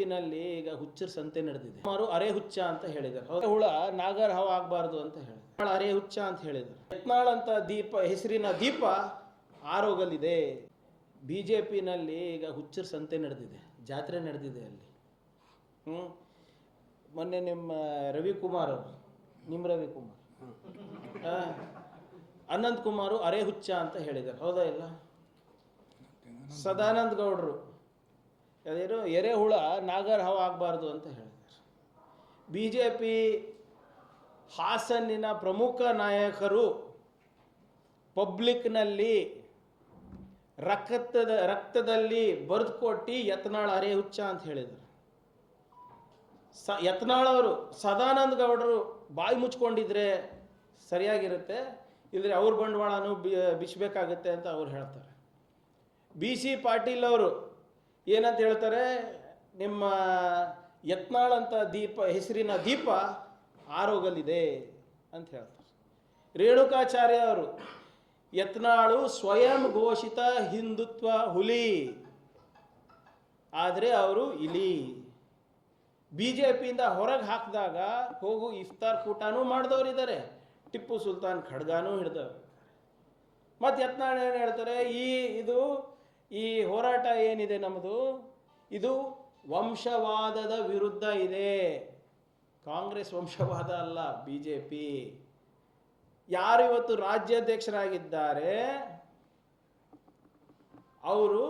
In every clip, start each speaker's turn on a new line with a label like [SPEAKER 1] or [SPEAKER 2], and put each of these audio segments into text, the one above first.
[SPEAKER 1] ಬಿಜೆಪಿನಲ್ಲಿ ಈಗ ಹುಚ್ಚರ ಸಂತೆ ನಡೆದಿದೆ. ಸುಮಾರು ಅರೆ ಹುಚ್ಚ ಅಂತ ಹೇಳಿದರು? ಹುಳ, ನಾಗರ ಹವ ಆಗಬಾರ್ದು ಅಂತ ಹೇಳಿದ್ರು ಅರೆ ಹುಚ್ಚ ಅಂತ ಹೇಳಿದರು ಯತ್ನಾಳ್ ಅಂತ ದೀಪ, ಹೆಸರಿನ ದೀಪ ಆರೋಗಲಿದೆ ಬಿಜೆಪಿನಲ್ಲಿ ಈಗ ಹುಚ್ಚರ ಸಂತೆ ನಡೆದಿದೆ. ಜಾತ್ರೆ ನಡೆದಿದೆ ಅಲ್ಲಿ. ಹ್ಞೂ ಮೊನ್ನೆ ನಿಮ್ಮ ರವಿಕುಮಾರ್ ಅವರು, ನಿಮ್ಮ ರವಿಕುಮಾರ್. ಅನಂತ್ ಕುಮಾರು ಅರೆ ಹುಚ್ಚ ಅಂತ ಹೇಳಿದರು ಹೌದಾ ಇಲ್ಲ? ಸದಾನಂದ ಗೌಡರು. ಅದೇನು ಎರೆಹುಳ ನಾಗರ ಹವ ಆಗಬಾರ್ದು ಅಂತ ಹೇಳಿದ್ದಾರೆ. ಬಿ ಜೆ ಪಿ ಹಾಸನ್ನಿನ ಪ್ರಮುಖ ನಾಯಕರು ಪಬ್ಲಿಕ್ನಲ್ಲಿ ರಕ್ತದ ರಕ್ತದಲ್ಲಿ ಬರೆದುಕೊಟ್ಟು ಯತ್ನಾಳ್ ಅರೆ ಹುಚ್ಚ ಅಂತ ಹೇಳಿದರು ಸ ಯತ್ನಾಳವರು ಸದಾನಂದ ಗೌಡರು ಬಾಯಿ ಮುಚ್ಕೊಂಡಿದ್ರೆ ಸರಿಯಾಗಿರುತ್ತೆ ಇಲ್ಲದ್ರೆ ಅವ್ರ ಬಂಡವಾಳನೂ ಬಿಚ್ಚಬೇಕಾಗತ್ತೆ ಅಂತ ಅವ್ರು ಹೇಳ್ತಾರೆ. ಬಿ ಸಿ ಪಾಟೀಲ್ ಅವರು ಏನಂತ ಹೇಳ್ತಾರೆ, ನಿಮ್ಮ ಯತ್ನಾಳ್ ಅಂತ ದೀಪ, ಹೆಸರಿನ ದೀಪ ಆರೋಗಲಿದೆ ಅಂತ ಹೇಳ್ತಾರೆ. ರೇಣುಕಾಚಾರ್ಯ ಅವರು ಯತ್ನಾಳು ಸ್ವಯಂ ಘೋಷಿತ ಹಿಂದುತ್ವ ಹುಲಿ, ಆದರೆ ಅವರು ಇಲಿ. ಬಿ ಜೆ ಪಿಯಿಂದ ಹೊರಗೆ ಹಾಕಿದಾಗ ಹೋಗು ಇಫ್ತಾರ್ ಕೂಟನೂ ಮಾಡಿದವರಿದ್ದಾರೆ, ಟಿಪ್ಪು ಸುಲ್ತಾನ್ ಖಡ್ಗಾನೂ ಹಿಡ್ದವ್ರು. ಮತ್ತು ಯತ್ನಾಳ್ ಏನು ಹೇಳ್ತಾರೆ, ಈ ಇದು ಈ ಹೋರಾಟ ಏನಿದೆ ನಮ್ಮದು? ಇದು ವಂಶವಾದದ ವಿರುದ್ಧ ಇದೆ. ಕಾಂಗ್ರೆಸ್ ವಂಶವಾದ ಅಲ್ಲ ಬಿ ಜೆ ಪಿ ಯಾರು ಇವತ್ತು ರಾಜ್ಯಾಧ್ಯಕ್ಷರಾಗಿದ್ದಾರೆ? ಅವರು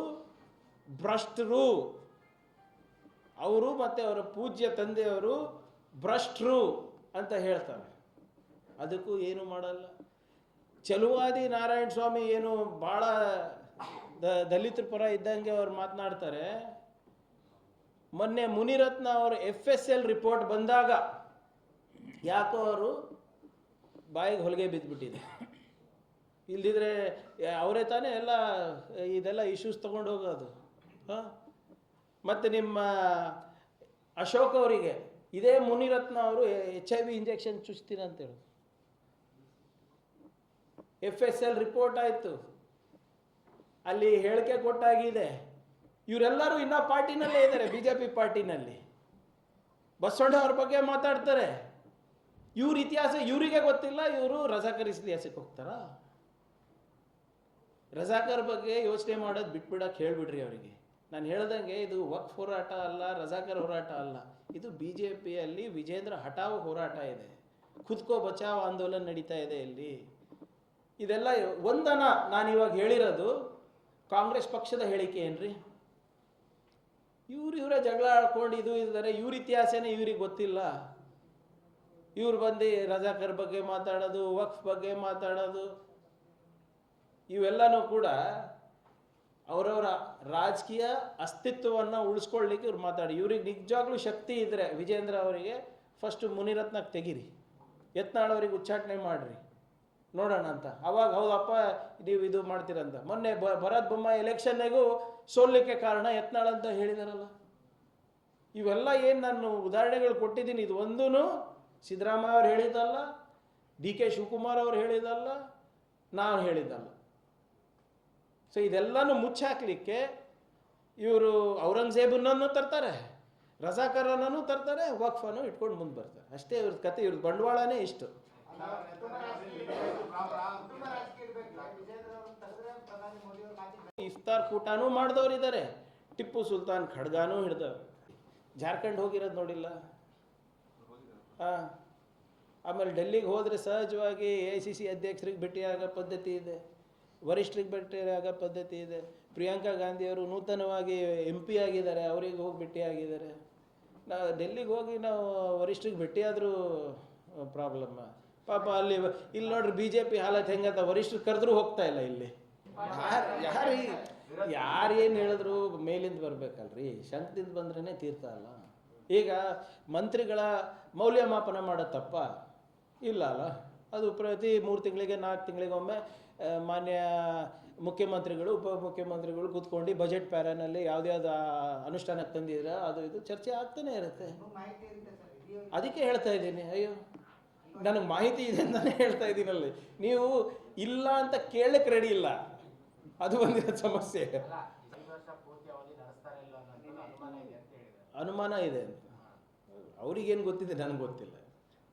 [SPEAKER 1] ಭ್ರಷ್ಟರು. ಅವರು ಮತ್ತು ಅವರ ಪೂಜ್ಯ ತಂದೆಯವರು ಭ್ರಷ್ಟರು ಅಂತ ಹೇಳ್ತಾರೆ. ಅದಕ್ಕೂ ಏನು ಮಾಡಲ್ಲ. ಚಲುವಾದಿ ನಾರಾಯಣ ಸ್ವಾಮಿ ಏನು ಭಾಳ ದ ದಲಿತರ ಪರ ಇದ್ದಂಗೆ ಅವ್ರು ಮಾತನಾಡ್ತಾರೆ. ಮೊನ್ನೆ ಮುನಿರತ್ನ ಅವರು ಎಫ್ ಎಸ್ ಎಲ್ ರಿಪೋರ್ಟ್ ಬಂದಾಗ ಯಾಕೋ ಅವರು ಬಾಯಿಗೆ ಹೊಲಿಗೆ ಬಿದ್ದುಬಿಟ್ಟಿದೆ ಇಲ್ದಿದ್ರೆ ಅವರೇ ತಾನೇ ಎಲ್ಲ ಇದೆಲ್ಲ ಇಶ್ಯೂಸ್ ತೊಗೊಂಡು ಹೋಗೋದು. ಹಾಂ? ಮತ್ತು ನಿಮ್ಮ ಅಶೋಕ್ ಅವರಿಗೆ ಇದೇ ಮುನಿರತ್ನ ಅವರು ಎಚ್ ಐ ವಿ ಇಂಜೆಕ್ಷನ್ ಚುಚ್ತೀನಿ ಅಂತೇಳಿ ಎಫ್ ಎಸ್ ಎಲ್ ರಿಪೋರ್ಟ್ ಆಯಿತು. ಅಲ್ಲಿ ಹೇಳಿಕೆ ಕೊಟ್ಟಾಗಿದೆ. ಇವರೆಲ್ಲರೂ ಇನ್ನೂ ಪಾರ್ಟಿನಲ್ಲೇ ಇದ್ದಾರೆ ಬಿ ಜೆ ಪಿ ಪಾರ್ಟಿನಲ್ಲಿ. ಬಸವಣ್ಣ ಅವ್ರ ಬಗ್ಗೆ ಮಾತಾಡ್ತಾರೆ. ಇವ್ರ ಇತಿಹಾಸ ಇವರಿಗೆ ಗೊತ್ತಿಲ್ಲ, ಇವರು ರಜಾಕರ್ ಇತಿಹಾಸಕ್ಕೆ ಹೋಗ್ತಾರಾ? ರಜಾಕರ್ ಬಗ್ಗೆ ಯೋಚನೆ ಮಾಡೋದು ಬಿಟ್ಬಿಡಕ್ಕೆ ಹೇಳ್ಬಿಡ್ರಿ ಅವರಿಗೆ. ನಾನು ಹೇಳ್ದಂಗೆ ಇದು ವಕ್ಫ್ ಹೋರಾಟ ಅಲ್ಲ ರಜಾಕರ್ ಹೋರಾಟ ಅಲ್ಲ. ಇದು ಬಿ ಜೆ ಪಿಯಲ್ಲಿ ವಿಜೇಂದ್ರ ಹಠಾವ್ ಹೋರಾಟ ಇದೆ. ಖುದ್ಕೋ ಬಚಾವ್ ಆಂದೋಲನ ನಡೀತಾ ಇದೆ ಇಲ್ಲಿ. ಇದೆಲ್ಲ ಒಂದನ ನಾನು ಇವಾಗ ಹೇಳಿರೋದು ಕಾಂಗ್ರೆಸ್ ಪಕ್ಷದ ಹೇಳಿಕೆ ಏನ್ರಿ? ಇವ್ರು ಇವರೇ ಜಗಳ ಆಡ್ಕೊಂಡು ಇದು ಇದ್ದಾರೆ, ಇವ್ರ ಇತಿಹಾಸನೇ ಇವ್ರಿಗೆ ಗೊತ್ತಿಲ್ಲ. ಇವ್ರು ಬಂದು ರಜಾಕರ್ ಬಗ್ಗೆ ಮಾತಾಡೋದು, ವಕ್ಫ್ ಬಗ್ಗೆ ಮಾತಾಡೋದು, ಇವೆಲ್ಲನೂ ಕೂಡ ಅವರವರ ರಾಜಕೀಯ ಅಸ್ತಿತ್ವವನ್ನು ಉಳಿಸ್ಕೊಳ್ಳಿಕ್ಕೆ ಇವ್ರು ಮಾತಾಡಿ. ಇವ್ರಿಗೆ ನಿಜವಾಗ್ಲೂ ಶಕ್ತಿ ಇದ್ದರೆ ವಿಜೇಂದ್ರ ಅವರಿಗೆ ಫಸ್ಟ್ ಮುನಿರತ್ನಕ್ಕೆ ತೆಗೀರಿ. ಯತ್ನಾಳವರಿಗೆ ಉಚ್ಚಾಟನೆ ಮಾಡಿರಿ. ನೋಡೋಣ ಅಂತ. ಅವಾಗ ಹೌದಪ್ಪ ನೀವು ಇದು ಮಾಡ್ತೀರಂತ. ಮೊನ್ನೆ ಬ, ಭರತ್ ಬೊಮ್ಮ ಎಲೆಕ್ಷನ್ನಿಗೂ ಸೋಲಿಕ್ಕೆ ಕಾರಣ ಯತ್ನಾಳ್ ಅಂತ ಹೇಳಿದಾರಲ್ಲ. ಇವೆಲ್ಲ ಏನು ನಾನು ಉದಾಹರಣೆಗಳು ಕೊಟ್ಟಿದ್ದೀನಿ. ಇದು ಒಂದೂ ಸಿದ್ದರಾಮಯ್ಯ ಅವ್ರು ಹೇಳಿದ್ದಲ್ಲ ಡಿ ಕೆ ಶಿವಕುಮಾರ್ ಅವ್ರು ಹೇಳಿದ್ದಲ್ಲ ನಾನು ಹೇಳಿದ್ದಲ್ಲ. ಸೊ ಇದೆಲ್ಲನೂ ಮುಚ್ಚಾಕ್ಲಿಕ್ಕೆ ಇವರು ಔರಂಗಜೇಬನನ್ನು ತರ್ತಾರೆ, ರಜಾಕರನನ್ನು ತರ್ತಾರೆ, ವಕ್ಫನ್ನು ಇಟ್ಕೊಂಡು ಮುಂದೆ ಬರ್ತಾರೆ. ಅಷ್ಟೇ ಇವ್ರದ್ದು ಕತೆ. ಇವ್ರದ್ದು ಬಂಡವಾಳನೇ ಇಷ್ಟು. ಇಫ್ತಾರ್ ಕೂಟನೂ ಮಾಡಿದವರಿದ್ದಾರೆ. ಟಿಪ್ಪು ಸುಲ್ತಾನ್ ಖಡ್ಗಾನೂ ಹಿಡ್ದವ್ರು. ಜಾರ್ಖಂಡ್ ಹೋಗಿರೋದು ನೋಡಿಲ್ಲ? ಹಾಂ. ಆಮೇಲೆ ಡೆಲ್ಲಿಗೆ ಹೋದರೆ ಸಹಜವಾಗಿ ಎ ಸಿ ಸಿ ಅಧ್ಯಕ್ಷರಿಗೆ ಭೇಟಿಯಾಗೋ ಪದ್ಧತಿ ಇದೆ. ವರಿಷ್ಠರಿಗೆ ಭೇಟಿಯಾಗೋ ಪದ್ಧತಿ ಇದೆ. ಪ್ರಿಯಾಂಕಾ ಗಾಂಧಿಯವರು ನೂತನವಾಗಿ ಎಂ ಪಿ ಆಗಿದ್ದಾರೆ, ಅವರಿಗೆ ಹೋಗಿ ಭೇಟಿಯಾಗಿದ್ದಾರೆ. ನಾವು ಡೆಲ್ಲಿಗೆ ಹೋಗಿ ನಾವು ವರಿಷ್ಠರಿಗೆ ಭೇಟಿಯಾದರೂ ಪ್ರಾಬ್ಲಮ್ಮ ಪಾಪ ಅಲ್ಲಿ ಇಲ್ಲಿ ನೋಡ್ರಿ ಬಿ ಜೆ ಪಿ ಹಾಲತ್ ಹೆಂಗತ್ತ ವರಿಷ್ಠರು ಕರೆದ್ರೂ ಹೋಗ್ತಾ ಇಲ್ಲ ಇಲ್ಲಿ. ಯಾರು ಯಾರು ಯಾರು ಏನು ಹೇಳಿದ್ರು ಮೇಲಿಂದ ಬರ್ಬೇಕಲ್ರಿ? ಶಂಕದಿಂದ ಬಂದ್ರೇ ತೀರ್ಥ ಅಲ್ಲ. ಈಗ ಮಂತ್ರಿಗಳ ಮೌಲ್ಯಮಾಪನ ಮಾಡೋ ತಪ್ಪ? ಇಲ್ಲ ಅಲ್ಲ. ಅದು ಪ್ರತಿ ಮೂರು ತಿಂಗಳಿಗೆ ನಾಲ್ಕು ತಿಂಗಳಿಗೊಮ್ಮೆ ಮಾನ್ಯ ಮುಖ್ಯಮಂತ್ರಿಗಳು ಉಪ ಮುಖ್ಯಮಂತ್ರಿಗಳು ಕೂತ್ಕೊಂಡು ಬಜೆಟ್ ಪ್ಯಾರನಲ್ಲಿ ಯಾವುದ್ಯಾವ್ದು ಅನುಷ್ಠಾನಕ್ಕೆ ತಂದಿದ್ರೆ ಅದು ಇದು ಚರ್ಚೆ ಆಗ್ತಾನೆ ಇರುತ್ತೆ. ಅದಕ್ಕೆ ಹೇಳ್ತಾ ಇದ್ದೀನಿ. ಅಯ್ಯೋ. ನನಗೆ ಮಾಹಿತಿ ಇದೆ ಅಂತಾನೆ ಹೇಳ್ತಾ ಇದ್ದೀನಲ್ಲಿ. ನೀವು ಇಲ್ಲ ಅಂತ ಕೇಳಕ್ಕೆ ರೆಡಿ ಇಲ್ಲ. ಅದು ಒಂದಿನ ಸಮಸ್ಯೆ.
[SPEAKER 2] ಅನುಮಾನ ಇದೆ ಅಂತ ಹೇಳಿದ್ದಾರೆ.
[SPEAKER 1] ಅನುಮಾನ ಇದೆ ಅಂತ. ಅವ್ರಿಗೇನು ಗೊತ್ತಿದೆ? ನನಗೆ ಗೊತ್ತಿಲ್ಲ.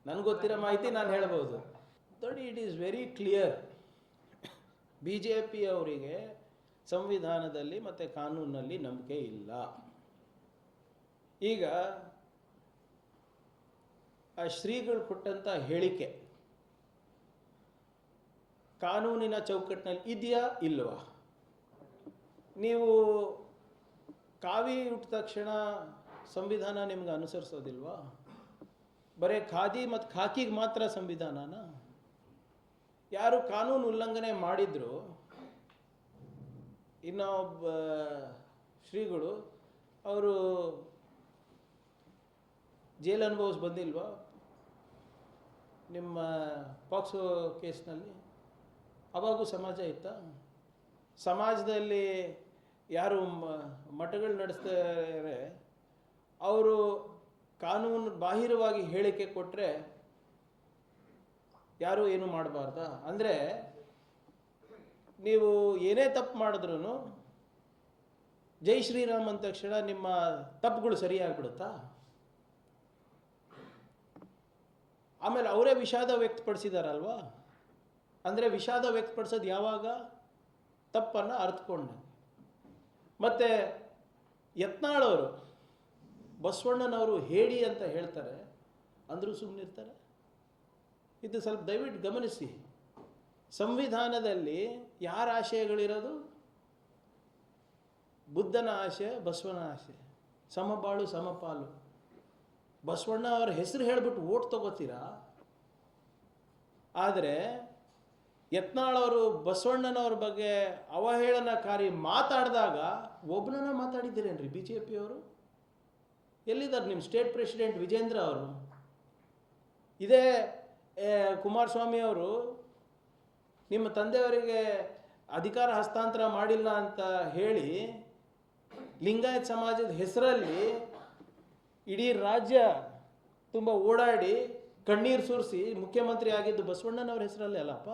[SPEAKER 1] ನನಗೆ ಗೊತ್ತಿರೋ ಮಾಹಿತಿ ನಾನು ಹೇಳ್ಬೋದು. ನೋಡಿ it is very clear. B J P ಅವರಿಗೆ ಸಂವಿಧಾನದಲ್ಲಿ ಮತ್ತು ಕಾನೂನಲ್ಲಿ ನಂಬಿಕೆ ಇಲ್ಲ. ಈಗ ಆ ಶ್ರೀಗಳು ಕೊಟ್ಟಂಥ ಹೇಳಿಕೆ. ಕಾನೂನಿನ ಚೌಕಟ್ಟಿನಲ್ಲಿ ಇದೆಯಾ ಇಲ್ವಾ? ನೀವು ಕಾವಿ ಹುಟ್ಟಿದ ತಕ್ಷಣ ಸಂವಿಧಾನ ನಿಮ್ಗೆ ಅನುಸರಿಸೋದಿಲ್ವಾ? ಬರೀ ಖಾದಿ ಮತ್ತು ಖಾಕಿಗೆ ಮಾತ್ರ ಸಂವಿಧಾನನ? ಯಾರು ಕಾನೂನು ಉಲ್ಲಂಘನೆ ಮಾಡಿದ್ರು, ಇನ್ನೊಬ್ಬ ಶ್ರೀಗಳು, ಅವರು ಜೈಲು ಅನುಭವಿಸ್ ಬಂದಿಲ್ವಾ? ನಿಮ್ಮ ಪಾಕ್ಸೋ ಕೇಸ್ನಲ್ಲಿ ಅವಾಗೂ ಸಮಾಜ ಇತ್ತ? ಸಮಾಜದಲ್ಲಿ ಯಾರು ಮಠಗಳು ನಡೆಸ್ತಾರೆ, ಅವರು ಕಾನೂನು ಬಾಹಿರವಾಗಿ ಹೇಳಿಕೆ ಕೊಟ್ಟರೆ ಯಾರು ಏನು ಮಾಡಬಾರ್ದ? ಅಂದರೆ ನೀವು ಏನೇ ತಪ್ಪು ಮಾಡಿದ್ರೂ ಜೈ ಶ್ರೀರಾಮ್ ಅಂದ ತಕ್ಷಣ ನಿಮ್ಮ ತಪ್ಪುಗಳು ಸರಿಯಾಗ್ಬಿಡುತ್ತಾ? ಆಮೇಲೆ ಅವರೇ ವಿಷಾದ ವ್ಯಕ್ತಪಡಿಸಿದಾರಲ್ವಾ? ಅಂದರೆ ವಿಷಾದ ವ್ಯಕ್ತಪಡಿಸೋದು ಯಾವಾಗ? ತಪ್ಪನ್ನು ಅರ್ಥಕೊಂಡ ಮತ್ತು ಯತ್ನಾಳವರು, ಬಸವಣ್ಣನವರು ಹೇಳಿ ಅಂತ ಹೇಳ್ತಾರೆ, ಅಂದರೂ ಸುಮ್ಮನಿರ್ತಾರೆ ಇದು ಸ್ವಲ್ಪ ದಯವಿಟ್ಟು ಗಮನಿಸಿ. ಸಂವಿಧಾನದಲ್ಲಿ ಯಾರ ಆಶಯಗಳಿರೋದು? ಬುದ್ಧನ ಆಶಯ ಬಸವನ ಆಶಯ ಸಮಬಾಳು, ಸಮಪಾಲು. ಬಸವಣ್ಣ ಅವರ ಹೆಸರು ಹೇಳಿಬಿಟ್ಟು ಓಟ್ ತಗೋತೀರಾ? ಆದರೆ ಯತ್ನಾಳವರು ಬಸವಣ್ಣನವ್ರ ಬಗ್ಗೆ ಅವಹೇಳನಕಾರಿ ಮಾತಾಡಿದಾಗ ಒಬ್ಬನನ್ನ ಮಾತಾಡಿದ್ದೀರೇನ್ರಿ ಬಿ ಜೆ ಪಿಯವರು ಎಲ್ಲಿದ್ದಾರೆ ನಿಮ್ಮ ಸ್ಟೇಟ್ ಪ್ರೆಸಿಡೆಂಟ್ ವಿಜೇಂದ್ರ ಅವರು? ಇದೇ ಕುಮಾರಸ್ವಾಮಿ ಅವರು ನಿಮ್ಮ ತಂದೆಯವರಿಗೆ ಅಧಿಕಾರ ಹಸ್ತಾಂತರ ಮಾಡಿಲ್ಲ ಅಂತ ಹೇಳಿ ಲಿಂಗಾಯತ್ ಸಮಾಜದ ಹೆಸರಲ್ಲಿ ಇಡೀ ರಾಜ್ಯ ತುಂಬ ಓಡಾಡಿ ಕಣ್ಣೀರು ಸುರಿಸಿ ಮುಖ್ಯಮಂತ್ರಿ ಆಗಿದ್ದು ಬಸವಣ್ಣನವ್ರ ಹೆಸರಲ್ಲೇ ಅಲ್ಲಪ್ಪ?